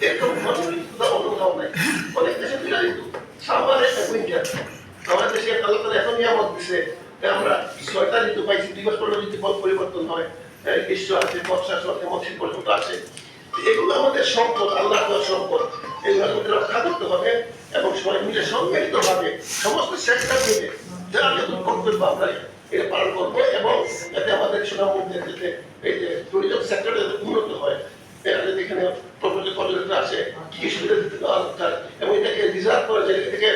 এরকম ঘটনা অন্য কোথাও নাই অনেক দেশে বিরাজিত সামার একটা উইন্টার আমাদের দেশে আল্লাহ তালা এখন নিয়ামত দিছে আমরা ছয়টা ঋতু পাইছি পনেরো ঋতু পর পরিবর্তন হয় গ্রীষ্ম আছে বর্ষা আছে মৌসুম পর্যন্ত আছে এগুলো আমাদের সম্পদ আল্লাহ সম্পদ এগুলো আমাদের রক্ষা করতে হবে এবং সবাই মিলে সম্মিলিত ভাবে সমস্ত সেক্টর মিলে যারা যত কর্তব্য আমরা এটা পালন করব এবং যাতে আমাদের সুনামদের যাতে এই যে টুরিজম সেক্টরে উন্নত হয়। এখানে প্রকৃতি পর্যটক আসে কি কি সুবিধা দিতে দেওয়া দরকার এবং এটাকে রিজার্ভ করা যায় এটাকে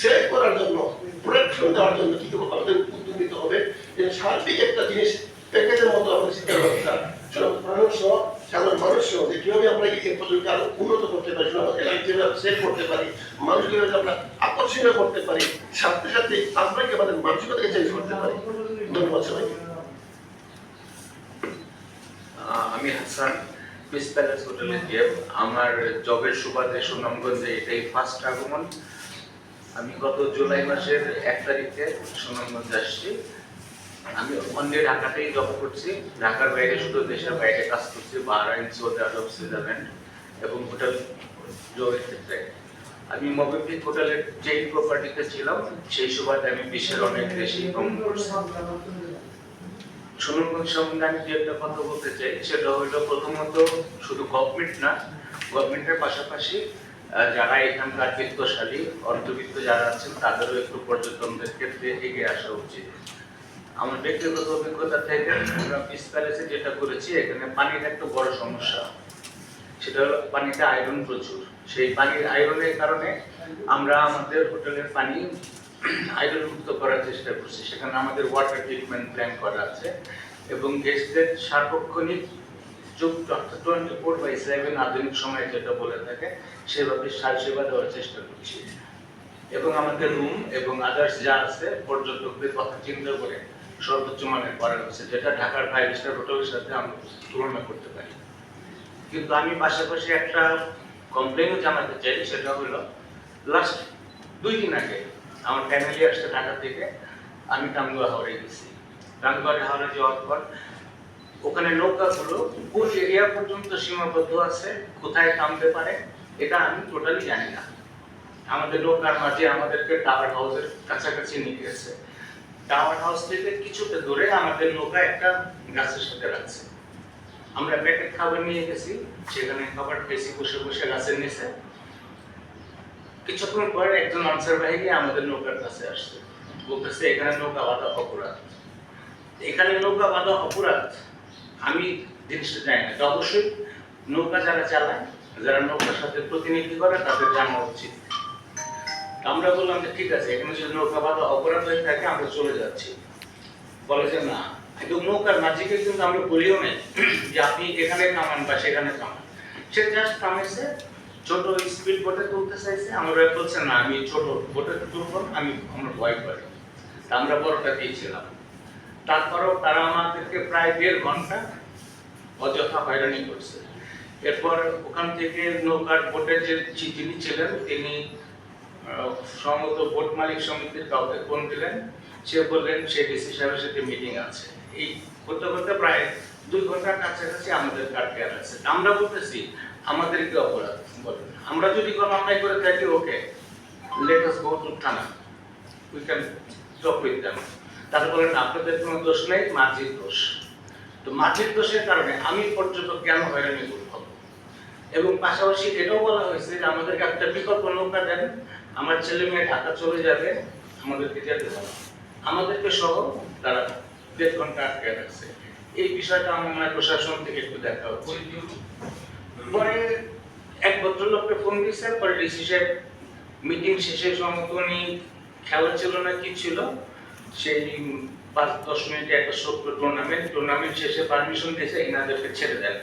সেভ করার জন্য প্রোটেকশন দেওয়ার জন্য কি করে আমাদের উদ্যোগ নিতে হবে যে সার্বিক একটা জিনিস প্যাকেজের মতো আমাদের পদ্ধতিকে আরও উন্নত করতে পারি এলাকা করতে পারি, মানুষ আকর্ষণীয় করতে পারি, সাথে সাথে আমরা কি আমাদের মানসিকতাকে করতে পারি। ধন্যবাদ আমি হাসান। পিস প্যালেস হোটেলে গিয়ে আমার জবের সুবাদে সুনামগঞ্জে এটাই ফার্স্ট আগমন। আমি গত জুলাই মাসের এক তারিখে সুনামগঞ্জে আসছি। আমি অন্য ঢাকাতেই জব করছি। ঢাকার বাইরে শুধু দেশের বাইরে কাজ করছি বাহরাইন সৌদি আরব সুইজারল্যান্ড এবং হোটেল জবের ক্ষেত্রে। আমি মোবিপিক হোটেলের যেই প্রপার্টিতে ছিলাম, সেই সুবাদে আমি বিশ্বের অনেক দেশে ভ্রমণ করছি সুনামগঞ্জ সম্বন্ধে আমি যে একটা কথা বলতে চাই। সেটা হলো প্রথমত শুধু গভর্নমেন্ট না গভর্নমেন্টের পাশাপাশি যারা এখানকার বিত্তশালী, অর্থবিত্ত যারা আছেন, তাদেরও একটু পর্যটনদের ক্ষেত্রে এগিয়ে আসা উচিত। আমার ব্যক্তিগত অভিজ্ঞতা থেকে আমরা পিস প্যালেসে যেটা করেছি, এখানে পানির একটা বড় সমস্যা। সেটা হলো পানিতে আয়রন প্রচুর। সেই পানির আয়রনের কারণে আমরা আমাদের হোটেলের পানি আয়রন মুক্ত করার চেষ্টা করছি। সেখানে আমাদের ওয়াটার ট্রিটমেন্ট প্ল্যান করা আছে এবং গেস্টদের সার্বক্ষণিক টোয়েন্টি ফোর বাই সেভেন আধুনিক সময়ে যেটা বলে থাকে, সেভাবে সার সেবা দেওয়ার চেষ্টা করছি। এবং আমাদের রুম এবং আদার্স যা আছে পর্যটকদের কথা চিন্তা করে সর্বোচ্চ মানের করা হয়েছে যেটা ঢাকার ফাইভ স্টার হোটেলের সাথে আমরা তুলনা করতে পারি। কিন্তু আমি পাশাপাশি একটা কমপ্লেনও জানাতে চাই, সেটা হলো লাস্ট দুই দিন আগে আমার ফ্যামিলি আসছে ঢাকা থেকে আমি টাঙ্গুয়া হাওড়ে গেছি। টাঙ্গুয়া হাওড়ে যাওয়ার পর ওখানে নৌকাগুলো কোন এরিয়া পর্যন্ত সীমাবদ্ধ আছে, কোথায় নামতে পারে, এটা আমি টোটালি জানি না। আমাদের নৌকার মাঝে আমাদেরকে টাওয়ার হাউসের কাছাকাছি নিয়ে গেছে। টাওয়ার হাউস থেকে কিছুটা দূরে আমাদের নৌকা একটা গাছের সাথে রাখছে। আমরা প্যাকেট খাবার নিয়ে গেছি, সেখানে খাবার খেয়েছি, বসে বসে গাছের নিচে। কিছুক্ষণ পরে একজন আনসার বাহিনী আমাদের নৌকার কাছে আসছে। বলতেছে, এখানে নৌকা বাঁধা অপরাধ। এখানে নৌকা বাঁধা অপরাধ, আমি জিনিসটা জানি না। অবশ্যই নৌকা যারা চালায়, যারা নৌকার সাথে প্রতিনিধি করে, তাদের জানা উচিত। আমরা বললাম যে, ঠিক আছে, এখানে যদি নৌকা বাঁধা অপরাধ হয়ে থাকে, আমরা চলে যাচ্ছি। বলে যে, না। কিন্তু নৌকার মাঝিকে কিন্তু আমরা বলিও নাই যে, আপনি এখানে নামান বা সেখানে নামান সে জাস্ট থামেছে ছোট স্পিড বোটে তুলতে চাইছে, আমরা বলছে, না, আমি ছোট বোটে তুলব আমি আমরা ভয় তা আমরা বড়টা দিয়েছিলাম। তারপরেও তারা আমাদেরকে প্রায় দেড় ঘণ্টা অযথা হয়রানি করছে। এরপর ওখান থেকে নৌকার বোটের যে যিনি ছিলেন, তিনি সম্ভবত বোট মালিক সমিতির কাউকে ফোন দিলেন। সে বললেন, সে ডিসি সাহেবের সাথে মিটিং আছে। এই করতে করতে প্রায় দুই ঘণ্টার কাছাকাছি আমাদের কাটতে আছে। আমরা বলতেছি আমাদের কি অপরাধ বলেন আমরা যদি কোনো অন্যায় করে থাকি, okay let us go to থানা we can talk with them তারা বলেন, আপনাদের কোনো দোষ নেই মাঝির দোষ। তো মাঝির দোষের কারণে আমি পর্যটক কেন হয়রানি করব? এবং পাশাপাশি এটাও বলা হয়েছে যে, আমাদেরকে একটা বিকল্প নৌকা দেন। আমার ছেলে মেয়ে ঢাকা চলে যাবে, আমাদেরকে যেতে হবে। আমাদেরকে সহ তারা দেড় ঘণ্টা আটকে রাখছে। এই বিষয়টা আমার প্রশাসন থেকে একটু দেখা হচ্ছে পরে এক ভদ্রলোককে ফোন দিয়েছে পরে ডিসি সাহেব মিটিং শেষে উনি খেলা ছিল না, কি ছিল? সেই পাঁচ, দশ মিনিটে একটা ছোট্ট টুর্নামেন্ট টুর্নামেন্ট শেষে পারমিশন দিয়েছে এনাদেরকে ছেড়ে দেন।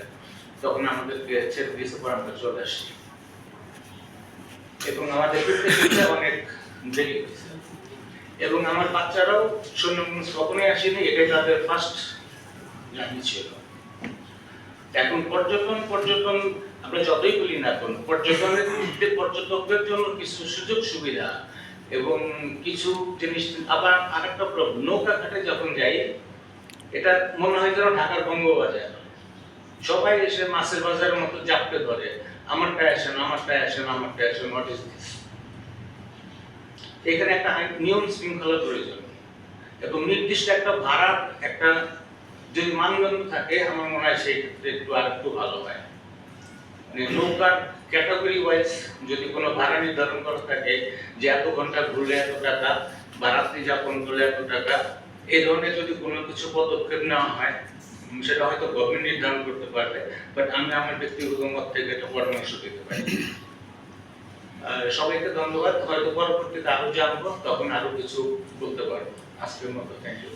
তখন আমাদেরকে ছেড়ে দিয়েছে, পর আমরা চলে আসি এবং আমাদের অনেক দেরি হয়েছে। এবং আমার বাচ্চারাও সুন্দরবন কখনোই আসেনি, এটাই তাদের ফার্স্ট জার্নি ছিল। এখন পর্যটন পর্যটন আমরা যতই বলি না কেন পর্যটনের পর্যটকদের জন্য কিছু সুযোগ সুবিধা এবং কিছু জিনিস, আবার আরেকটা প্রবলেম নৌকা ঘাটে যখন যাই, এটা মনে হয় যেন ঢাকার বঙ্গবাজার। সবাই এসে মাছের বাজারের মতো জাপটে ধরে, আমারটা আসেন আমারটায় আসেন আমারটায় আসেন হোয়াট ইজ দিস এখানে একটা নিয়ম শৃঙ্খলা প্রয়োজন। এবং নির্দিষ্ট একটা ভাড়ার একটা যদি মানদণ্ড থাকে, আমার মনে হয় সেই ক্ষেত্রে একটু আর একটু ভালো হয়। মানে নৌকার ক্যাটাগরি ওয়াইজ যদি কোনো ভাড়া নির্ধারণ করা থাকে, যে এত ঘণ্টা ঘুরলে এত টাকা বা রাত্রি যাপন করলে এত টাকা, এই ধরনের যদি কোনো কিছু পদক্ষেপ নেওয়া হয়, সেটা হয়তো গভর্নমেন্ট নির্ধারণ করতে পারবে বাট আমি আমার ব্যক্তিগত মত থেকে একটা পরামর্শ দিতে পারি। সবাইকে ধন্যবাদ, হয়তো পরবর্তীতে আরও জানব, তখন আরও কিছু বলতে পারব। আজকের মতো থ্যাংক ইউ